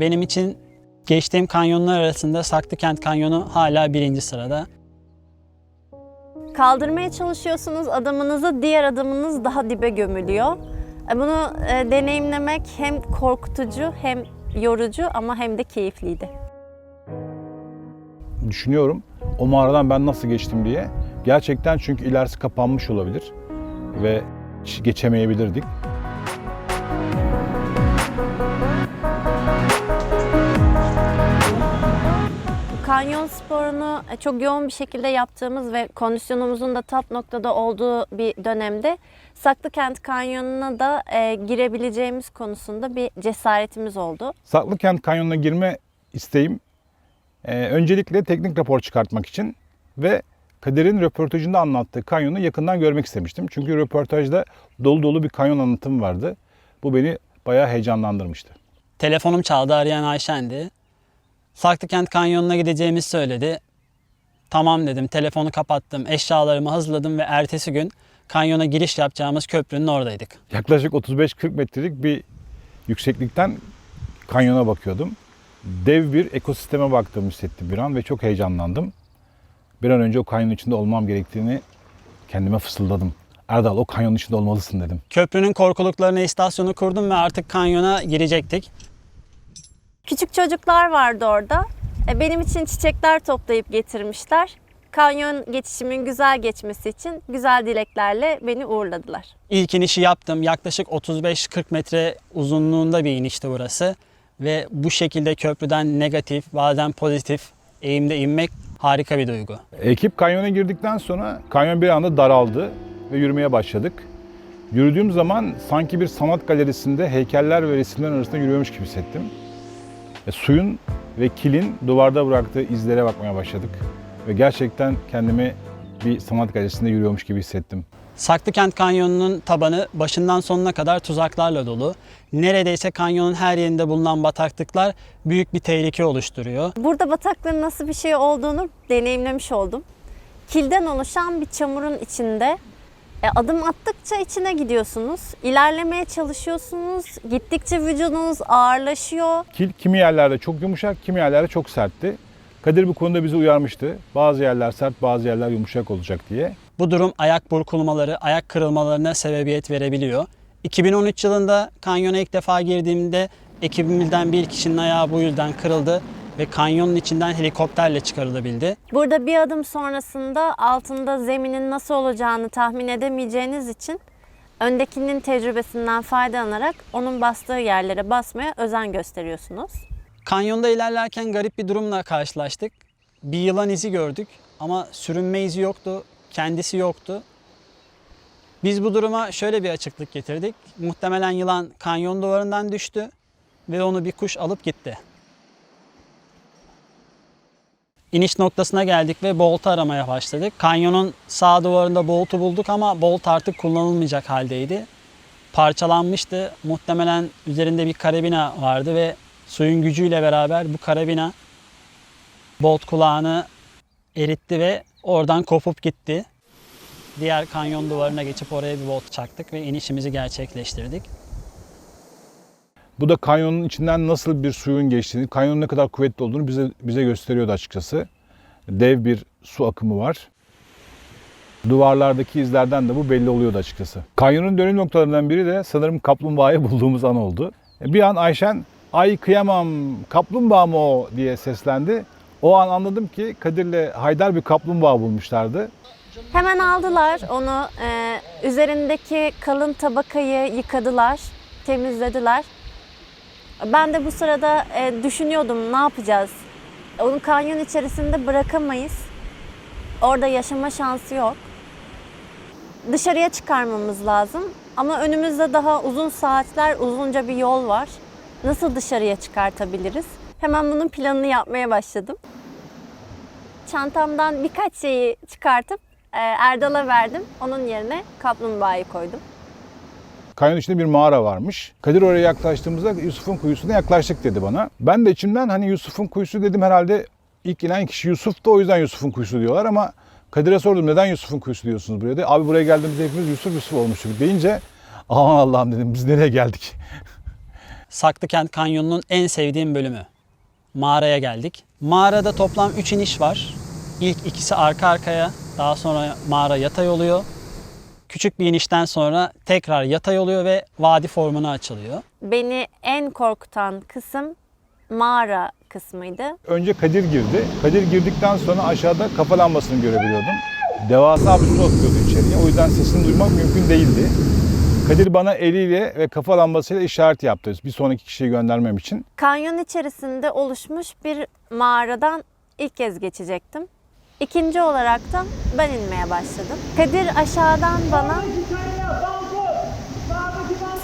benim için geçtiğim kanyonlar arasında Saklıkent Kanyonu hala birinci sırada. Kaldırmaya çalışıyorsunuz adımınızı, diğer adımınız daha dibe gömülüyor. E, Bunu e, deneyimlemek hem korkutucu hem yorucu ama hem de keyifliydi. düşünüyorum o mağaradan ben nasıl geçtim diye. Gerçekten çünkü ilerisi kapanmış olabilir ve geçemeyebilirdik. Kanyon sporunu e, çok yoğun bir şekilde yaptığımız ve kondisyonumuzun da top noktada olduğu bir dönemde Saklıkent Kanyonu'na da e, girebileceğimiz konusunda bir cesaretimiz oldu. Saklıkent Kanyonu'na girme isteğim e, öncelikle teknik rapor çıkartmak için ve Kadir'in röportajında anlattığı kanyonu yakından görmek istemiştim. Çünkü röportajda dolu dolu bir kanyon anlatım vardı. Bu beni bayağı heyecanlandırmıştı. Telefonum çaldı arayan Ayşen'di. Saklıkent Kanyonu'na gideceğimizi söyledi. Tamam dedim telefonu kapattım eşyalarımı hazırladım ve ertesi gün kanyona giriş yapacağımız köprünün oradaydık. Yaklaşık 35-40 metrelik bir yükseklikten kanyona bakıyordum. Dev bir ekosisteme baktığımı hissettim bir an ve çok heyecanlandım. Bir an önce o kanyonun içinde olmam gerektiğini kendime fısıldadım. Erdal o kanyonun içinde olmalısın dedim. Köprünün korkuluklarına istasyonu kurdum ve artık kanyona girecektik. Küçük çocuklar vardı orada. E, Benim için çiçekler toplayıp getirmişler. Kanyon geçişimin güzel geçmesi için güzel dileklerle beni uğurladılar. İlk inişi yaptım. Yaklaşık 35-40 metre uzunluğunda bir inişti burası. Ve bu şekilde köprüden negatif, bazen pozitif eğimde inmek harika bir duygu. Ekip kanyona girdikten sonra kanyon bir anda daraldı ve yürümeye başladık. Yürüdüğüm zaman sanki bir sanat galerisinde heykeller ve resimler arasında yürüyormuş gibi hissettim. E, suyun ve kilin duvarda bıraktığı izlere bakmaya başladık. Ve gerçekten kendimi bir sanat galerisinde yürüyormuş gibi hissettim. Saklıkent Kanyonu'nun tabanı başından sonuna kadar tuzaklarla dolu. Neredeyse kanyonun her yerinde bulunan bataklıklar büyük bir tehlike oluşturuyor. Burada bataklığın nasıl bir şey olduğunu deneyimlemiş oldum. Kilden oluşan bir çamurun içinde e, adım attıkça içine gidiyorsunuz. İlerlemeye çalışıyorsunuz. Gittikçe vücudunuz ağırlaşıyor. Kil kimi yerlerde çok yumuşak, kimi yerlerde çok sertti. Kadir bu konuda bizi uyarmıştı. Bazı yerler sert, bazı yerler yumuşak olacak diye. Bu durum ayak burkulmaları, ayak kırılmalarına sebebiyet verebiliyor. 2013 yılında kanyona ilk defa girdiğimde ekibimizden bir kişinin ayağı bu yüzden kırıldı ve kanyonun içinden helikopterle çıkarılabildi. Burada bir adım sonrasında altında zeminin nasıl olacağını tahmin edemeyeceğiniz için öndekinin tecrübesinden faydalanarak onun bastığı yerlere basmaya özen gösteriyorsunuz. Kanyonda ilerlerken garip bir durumla karşılaştık. Bir yılan izi gördük ama sürünme izi yoktu, kendisi yoktu. Biz bu duruma şöyle bir açıklık getirdik. Muhtemelen yılan kanyon duvarından düştü ve onu bir kuş alıp gitti. İniş noktasına geldik ve boltu aramaya başladık. Kanyonun sağ duvarında boltu bulduk ama bolt artık kullanılmayacak haldeydi. Parçalanmıştı. Muhtemelen üzerinde bir karabina vardı ve suyun gücüyle beraber bu karabina bolt kulağını eritti ve oradan kopup gitti. Diğer kanyon duvarına geçip oraya bir bolt çaktık ve inişimizi gerçekleştirdik. Bu da kanyonun içinden nasıl bir suyun geçtiğini, kanyonun ne kadar kuvvetli olduğunu bize bize gösteriyordu açıkçası. Dev bir su akımı var. Duvarlardaki izlerden de bu belli oluyordu açıkçası. Kanyonun dönüm noktalarından biri de sanırım kaplumbağayı bulduğumuz an oldu. Bir an Ayşen ay kıyamam kaplumbağa mı o diye seslendi. O an anladım ki Kadir'le Haydar bir kaplumbağa bulmuşlardı. Hemen aldılar onu, e, üzerindeki kalın tabakayı yıkadılar, temizlediler. Ben de bu sırada e, düşünüyordum ne yapacağız? Onu kanyon içerisinde bırakamayız. Orada yaşama şansı yok. Dışarıya çıkarmamız lazım. Ama önümüzde daha uzun saatler, uzunca bir yol var. Nasıl dışarıya çıkartabiliriz? Hemen bunun planını yapmaya başladım. Çantamdan birkaç şeyi çıkartıp e, Erdal'a verdim. Onun yerine kaplumbağayı koydum. Kanyon içinde bir mağara varmış. Kadir oraya yaklaştığımızda Yusuf'un kuyusuna yaklaştık dedi bana. Ben de içimden hani Yusuf'un kuyusu dedim herhalde ilk inen kişi Yusuf da o yüzden Yusuf'un kuyusu diyorlar ama Kadir'e sordum neden Yusuf'un kuyusu diyorsunuz buraya dedi. Abi buraya geldiğimizde hepimiz Yusuf Yusuf olmuştuk deyince aman Allah'ım dedim biz nereye geldik? Saklıkent Kanyonu'nun en sevdiğim bölümü. Mağaraya geldik. Mağarada toplam 3 iniş var. İlk ikisi arka arkaya, daha sonra mağara yatay oluyor. Küçük bir inişten sonra tekrar yatay oluyor ve vadi formuna açılıyor. Beni en korkutan kısım mağara kısmıydı. Önce Kadir girdi. Kadir girdikten sonra aşağıda kafa lambasını görebiliyordum. Devasa bir su akıyordu içeriye. O yüzden sesini duymak mümkün değildi. Kadir bana eliyle ve kafa lambasıyla işaret yaptı. Bir sonraki kişiyi göndermem için. Kanyon içerisinde oluşmuş bir mağaradan ilk kez geçecektim. İkinci olarak da ben inmeye başladım. Kadir aşağıdan bana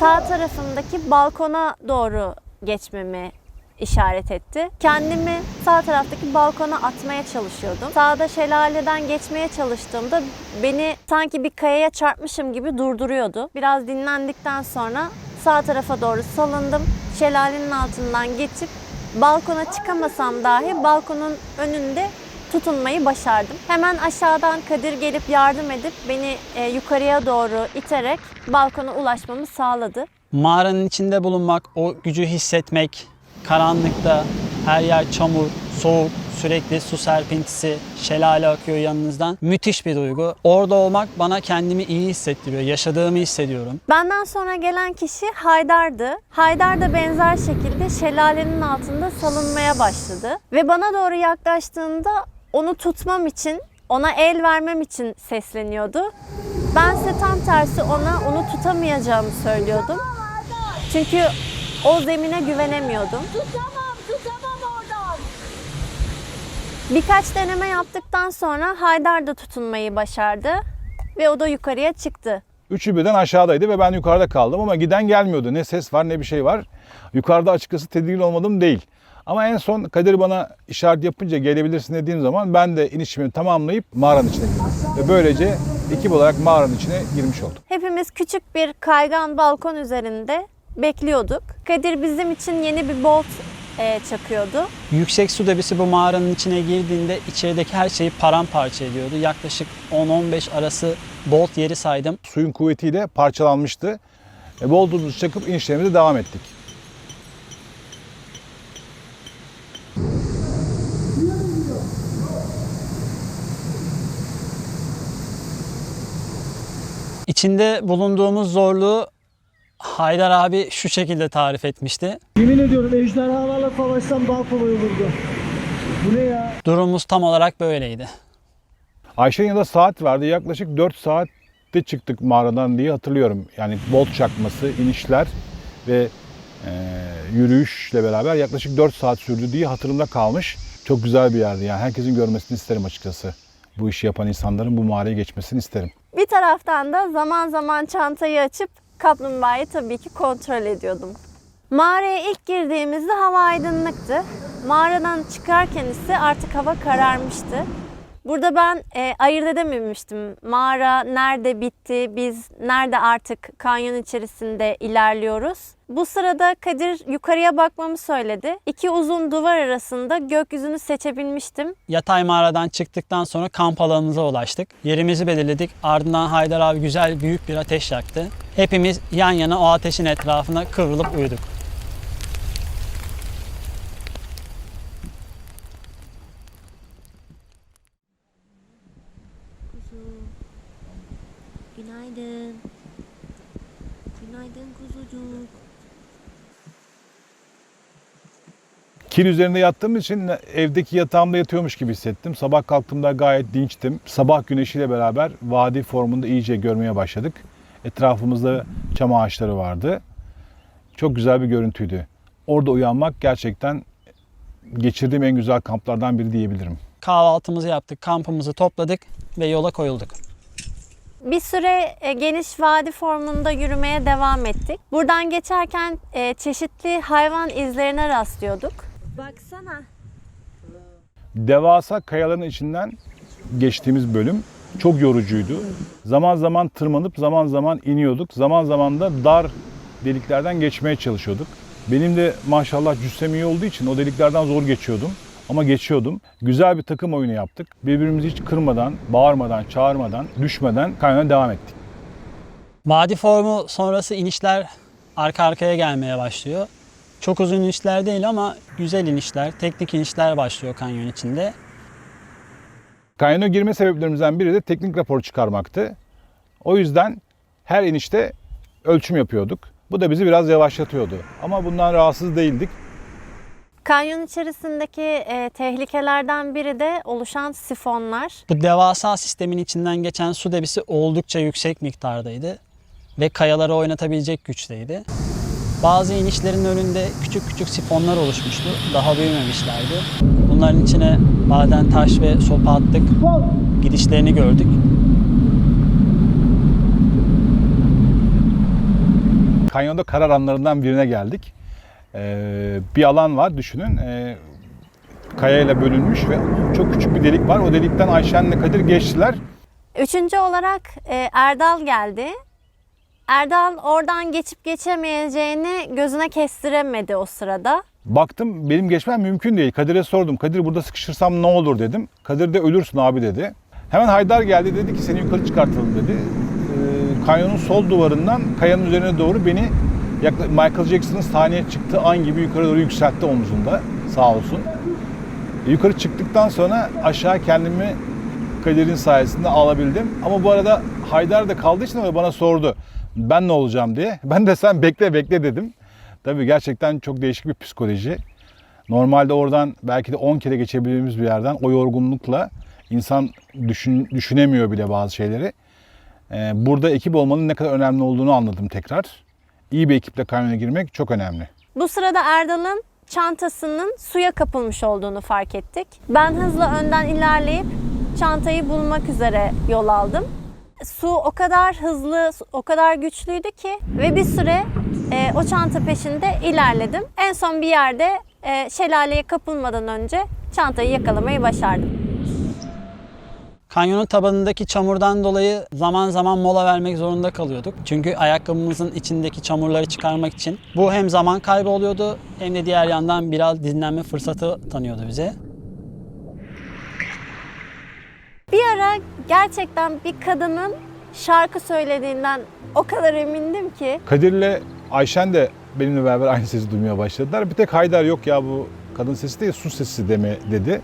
sağ tarafımdaki balkona doğru geçmemi işaret etti. Kendimi sağ taraftaki balkona atmaya çalışıyordum. Sağda şelaleden geçmeye çalıştığımda beni sanki bir kayaya çarpmışım gibi durduruyordu. Biraz dinlendikten sonra sağ tarafa doğru salındım. Şelalenin altından geçip balkona çıkamasam dahi balkonun önünde tutunmayı başardım. Hemen aşağıdan Kadir gelip yardım edip beni e, yukarıya doğru iterek balkona ulaşmamı sağladı. Mağaranın içinde bulunmak, o gücü hissetmek, karanlıkta her yer çamur, soğuk, sürekli su serpintisi, şelale akıyor yanınızdan. Müthiş bir duygu. Orada olmak bana kendimi iyi hissettiriyor, yaşadığımı hissediyorum. Benden sonra gelen kişi Haydar'dı. Haydar da benzer şekilde şelalenin altında salınmaya başladı. Ve bana doğru yaklaştığında onu tutmam için, ona el vermem için sesleniyordu. Ben ise tam tersi ona onu tutamayacağımı söylüyordum. Çünkü o zemine güvenemiyordum. Tutamam, tutamam oradan. Birkaç deneme yaptıktan sonra Haydar da tutunmayı başardı ve o da yukarıya çıktı. Üçü birden aşağıdaydı ve ben yukarıda kaldım ama giden gelmiyordu. Ne ses var ne bir şey var. Yukarıda açıkçası tedirgin olmadım değil. Ama en son Kadir bana işaret yapınca gelebilirsin dediğim zaman ben de inişimi tamamlayıp mağaranın içine girdim. Ve böylece ekip olarak mağaranın içine girmiş olduk. Hepimiz küçük bir kaygan balkon üzerinde bekliyorduk. Kadir bizim için yeni bir bolt e, çakıyordu. Yüksek su debisi bu mağaranın içine girdiğinde içerideki her şeyi paramparça ediyordu. Yaklaşık 10-15 arası bolt yeri saydım. Suyun kuvvetiyle parçalanmıştı. E, boltumuzu çakıp inişlerimize devam ettik. İçinde bulunduğumuz zorluğu Haydar abi şu şekilde tarif etmişti. Yemin ediyorum ejderhalarla savaşsam daha kolay olurdu. Bu ne ya? Durumumuz tam olarak böyleydi. Ayşe'nin yanında saat vardı. Yaklaşık 4 saatte çıktık mağaradan diye hatırlıyorum. Yani bolt çakması, inişler ve e, yürüyüşle beraber yaklaşık 4 saat sürdü diye hatırımda kalmış. Çok güzel bir yerdi yani. Herkesin görmesini isterim açıkçası. Bu işi yapan insanların bu mağaraya geçmesini isterim. Bir taraftan da zaman zaman çantayı açıp kaplumbağayı tabii ki kontrol ediyordum. Mağaraya ilk girdiğimizde hava aydınlıktı. Mağaradan çıkarken ise artık hava kararmıştı. Burada ben e, ayırt edememiştim. Mağara nerede bitti, biz nerede artık kanyon içerisinde ilerliyoruz. Bu sırada Kadir yukarıya bakmamı söyledi. İki uzun duvar arasında gökyüzünü seçebilmiştim. Yatay mağaradan çıktıktan sonra kamp alanımıza ulaştık. Yerimizi belirledik. Ardından Haydar abi güzel büyük bir ateş yaktı. Hepimiz yan yana o ateşin etrafına kıvrılıp uyuduk. Günaydın. Günaydın kuzucuk. Kil üzerinde yattığım için evdeki yatağımda yatıyormuş gibi hissettim. Sabah kalktığımda gayet dinçtim. Sabah güneşiyle beraber vadi formunda iyice görmeye başladık. Etrafımızda çam ağaçları vardı. Çok güzel bir görüntüydü. Orada uyanmak gerçekten geçirdiğim en güzel kamplardan biri diyebilirim. Kahvaltımızı yaptık, kampımızı topladık ve yola koyulduk. Bir süre e, geniş vadi formunda yürümeye devam ettik. Buradan geçerken e, çeşitli hayvan izlerine rastlıyorduk. Baksana. Devasa kayaların içinden geçtiğimiz bölüm çok yorucuydu. Zaman zaman tırmanıp zaman zaman iniyorduk. Zaman zaman da dar deliklerden geçmeye çalışıyorduk. Benim de maşallah cüssem iyi olduğu için o deliklerden zor geçiyordum. Ama geçiyordum. Güzel bir takım oyunu yaptık. Birbirimizi hiç kırmadan, bağırmadan, çağırmadan, düşmeden kaynağa devam ettik. Vadi formu sonrası inişler arka arkaya gelmeye başlıyor. Çok uzun inişler değil ama güzel inişler, teknik inişler başlıyor kanyon içinde. Kanyona girme sebeplerimizden biri de teknik rapor çıkarmaktı. O yüzden her inişte ölçüm yapıyorduk. Bu da bizi biraz yavaşlatıyordu. Ama bundan rahatsız değildik. Kanyon içerisindeki e, tehlikelerden biri de oluşan sifonlar. Bu devasa sistemin içinden geçen su debisi oldukça yüksek miktardaydı ve kayaları oynatabilecek güçteydi. Bazı inişlerin önünde küçük küçük sifonlar oluşmuştu. Daha büyümemişlerdi. Bunların içine maden taş ve sopa attık. Gidişlerini gördük. Kanyonda karar anlarından birine geldik. Ee, bir alan var düşünün. Ee, kayayla bölünmüş ve çok küçük bir delik var. O delikten Ayşen'le Kadir geçtiler. Üçüncü olarak e, Erdal geldi. Erdal oradan geçip geçemeyeceğini gözüne kestiremedi o sırada. Baktım benim geçmem mümkün değil. Kadir'e sordum. Kadir burada sıkışırsam ne olur dedim. Kadir de ölürsün abi dedi. Hemen Haydar geldi dedi ki seni yukarı çıkartalım dedi. Ee, kanyonun sol duvarından kayanın üzerine doğru beni Michael Jackson'ın sahneye çıktığı an gibi yukarı doğru yükseltti omzunda sağ olsun. E, Yukarı çıktıktan sonra aşağı kendimi Kadir'in sayesinde alabildim. Ama bu arada Haydar da kaldığı için bana sordu. Ben ne olacağım diye. Ben de sen bekle bekle dedim. Tabii gerçekten çok değişik bir psikoloji. Normalde oradan belki de 10 kere geçebildiğimiz bir yerden o yorgunlukla insan düşün, düşünemiyor bile bazı şeyleri. Ee, burada ekip olmanın ne kadar önemli olduğunu anladım tekrar. İyi bir ekiple kanyona girmek çok önemli. Bu sırada Erdal'ın çantasının suya kapılmış olduğunu fark ettik. Ben hızla önden ilerleyip çantayı bulmak üzere yol aldım. Su o kadar hızlı, o kadar güçlüydü ki ve bir süre e, o çanta peşinde ilerledim. En son bir yerde e, şelaleye kapılmadan önce çantayı yakalamayı başardım. Kanyonun tabanındaki çamurdan dolayı zaman zaman mola vermek zorunda kalıyorduk. Çünkü ayakkabımızın içindeki çamurları çıkarmak için. Bu hem zaman kaybı oluyordu hem de diğer yandan biraz dinlenme fırsatı tanıyordu bize. Bir ara gerçekten bir kadının şarkı söylediğinden o kadar emindim ki Kadir'le Ayşen de benimle beraber aynı sesi duymaya başladılar. Bir tek Haydar yok ya bu kadın sesi değil su sesi deme dedi.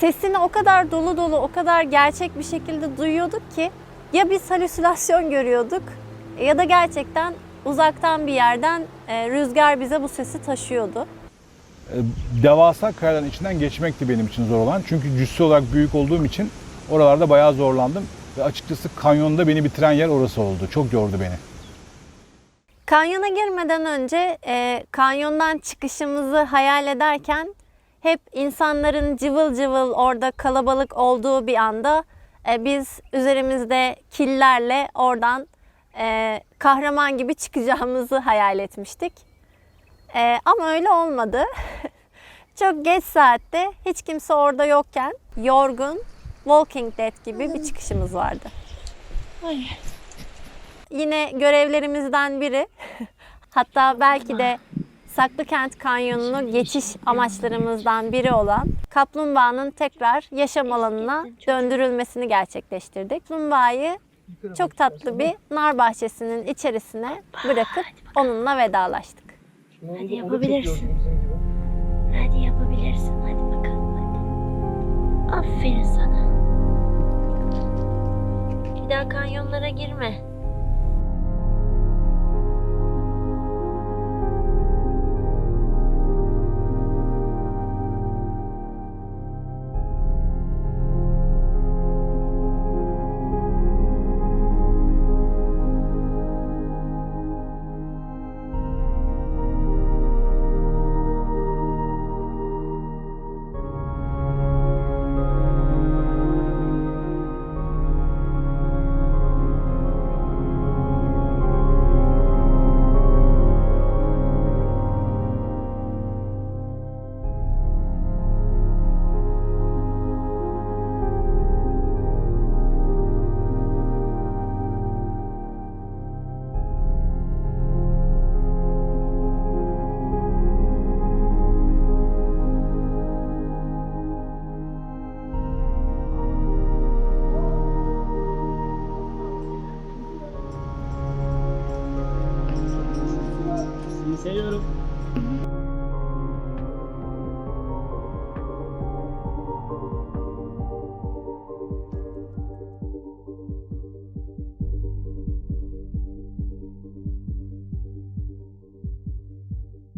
Sesini o kadar dolu dolu, o kadar gerçek bir şekilde duyuyorduk ki ya biz halüsinasyon görüyorduk ya da gerçekten uzaktan bir yerden e, rüzgar bize bu sesi taşıyordu. E, devasa kayaların içinden geçmekti benim için zor olan. Çünkü cüssü olarak büyük olduğum için oralarda bayağı zorlandım. Ve açıkçası kanyonda beni bitiren yer orası oldu. Çok yordu beni. Kanyona girmeden önce e, kanyondan çıkışımızı hayal ederken hep insanların cıvıl cıvıl orada kalabalık olduğu bir anda e, biz üzerimizde killerle oradan e, kahraman gibi çıkacağımızı hayal etmiştik. E, ama öyle olmadı. Çok geç saatte hiç kimse orada yokken yorgun Walking Dead gibi bir çıkışımız vardı. Yine görevlerimizden biri hatta belki de Saklıkent Kanyonu'nu geçiş amaçlarımızdan biri olan kaplumbağanın tekrar yaşam alanına döndürülmesini gerçekleştirdik. Kaplumbağayı çok tatlı bir nar bahçesinin içerisine bırakıp onunla vedalaştık. Hadi yapabilirsin. Hadi yapabilirsin. Hadi bakalım hadi. Aferin sana. Bir daha kanyonlara girme.